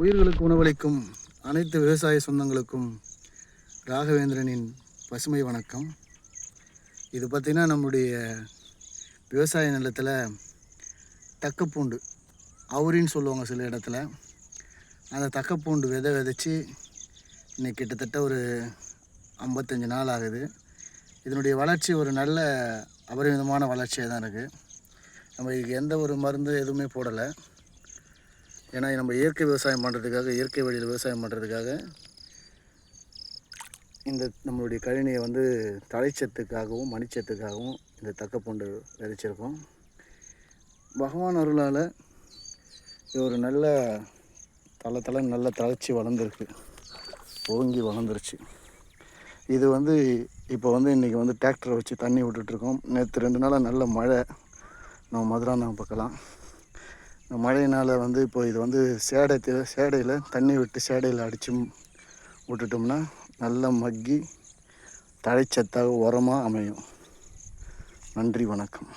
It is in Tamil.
உயிர்களுக்கு உணவளிக்கும் அனைத்து விவசாய சொந்தங்களுக்கும் ராகவேந்திரனின் பசுமை வணக்கம். இது பார்த்திங்கன்னா நம்முடைய விவசாய நிலத்தில் தக்கப்பூண்டு அவுரின்னு சொல்லுவாங்க சில இடத்துல. அந்த தக்கப்பூண்டு விதை விதைச்சி இன்னைக்கு கிட்டத்தட்ட ஒரு ஐம்பத்தஞ்சு நாள் ஆகுது. இதனுடைய வளர்ச்சி ஒரு நல்ல அபரிமிதமான வளர்ச்சியாக தான் இருக்குது நம்ம இதுக்கு எந்த ஒரு மருந்து எதுவுமே போடலை. ஏன்னா நம்ம இயற்கை விவசாயம் பண்ணுறதுக்காக இயற்கை வழியில் விவசாயம் பண்ணுறதுக்காக இந்த நம்மளுடைய கழனியை வந்து தழைச்சத்துக்காகவும் மணிச்சத்துக்காகவும் இந்த தக்கப்பூண்டு விதைச்சிருக்கோம். பகவான் அருளால் இது ஒரு நல்ல தலை தலை நல்ல தழைச்சி வளர்ந்துருக்கு. ஓங்கி வளர்ந்துருச்சு. இது வந்து இப்போ வந்து இன்றைக்கி வந்து டிராக்டரை வச்சு தண்ணி விட்டுட்ருக்கோம் நேற்று ரெண்டு நாளாக நல்ல மழை. நம்ம மதுராந்தகம் பக்கலாம் இந்த மழையினால் வந்து இப்போ இது வந்து சேடத்தில் சேடையில் தண்ணி விட்டு சேடையில் அடித்து விட்டுட்டோம்னா நல்லா மக்கி தழைச்சத்தாக உரமாக அமையும். நன்றி வணக்கம்.